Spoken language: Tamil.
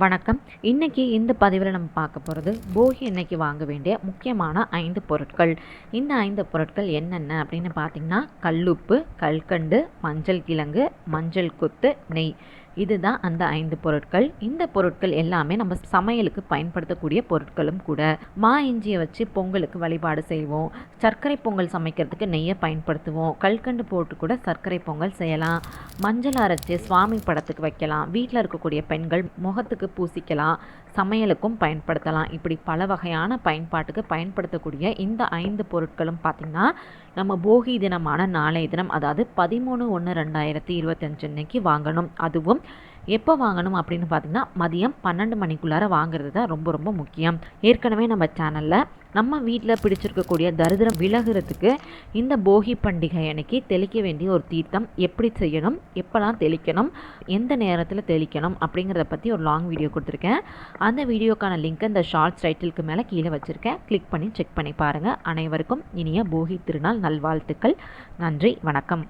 வணக்கம். இன்றைக்கி இந்த பதிவில் நம்ம பார்க்க போகிறது போகி அன்னைக்கு வாங்க வேண்டிய முக்கியமான ஐந்து பொருட்கள். இந்த ஐந்து பொருட்கள் என்னென்ன அப்படின்னு பார்த்தீங்கன்னா கல்லுப்பு கல்கண்டு மஞ்சள் கிழங்கு மஞ்சள் கொத்து நெய். இதுதான் அந்த ஐந்து பொருட்கள். இந்த பொருட்கள் எல்லாமே நம்ம சமையலுக்கு பயன்படுத்தக்கூடிய பொருட்களும் கூட. மா இஞ்சியை வச்சு பொங்கலுக்கு வழிபாடு செய்வோம். சர்க்கரை பொங்கல் சமைக்கிறதுக்கு நெய்யை பயன்படுத்துவோம். கல்கண்டு போட்டு கூட சர்க்கரை பொங்கல் செய்யலாம். மஞ்சள் அரைச்சி சுவாமி படத்துக்கு வைக்கலாம். வீட்டில் இருக்கக்கூடிய பெண்கள் முகத்துக்கு பூசிக்கலாம். சமையலுக்கும் பயன்படுத்தலாம். இப்படி பல வகையான பயன்பாட்டுக்கு பயன்படுத்தக்கூடிய இந்த ஐந்து பொருட்களும் பார்த்திங்கன்னா நம்ம போகி தினமான நாளைய தினம் அதாவது பதிமூணு ஒன்று ரெண்டாயிரத்தி இருபத்தஞ்சு அன்னைக்கு வாங்கணும். அதுவும் எப்போ வாங்கணும் அப்படின்னு பார்த்தீங்கன்னா மதியம் பன்னெண்டு மணிக்குள்ளார வாங்குறது தான் ரொம்ப ரொம்ப முக்கியம். ஏற்கனவே நம்ம சேனலில் நம்ம வீட்டில் பிடிச்சிருக்கக்கூடிய தரிதிரம் விலகிறதுக்கு இந்த போகி பண்டிகை அன்னைக்கு தெளிக்க வேண்டிய ஒரு தீர்த்தம் எப்படி செய்யணும் எப்போல்லாம் தெளிக்கணும் எந்த நேரத்தில் தெளிக்கணும் அப்படிங்கிறத பற்றி ஒரு லாங் வீடியோ கொடுத்துருக்கேன். அந்த வீடியோக்கான லிங்க் இந்த ஷார்ட்ஸ் டைட்டிலுக்கு மேலே கீழே வச்சுருக்கேன். கிளிக் பண்ணி செக் பண்ணி பாருங்கள் அனைவருக்கும் இனிய போகி திருநாள் நல்வாழ்த்துக்கள். நன்றி வணக்கம்.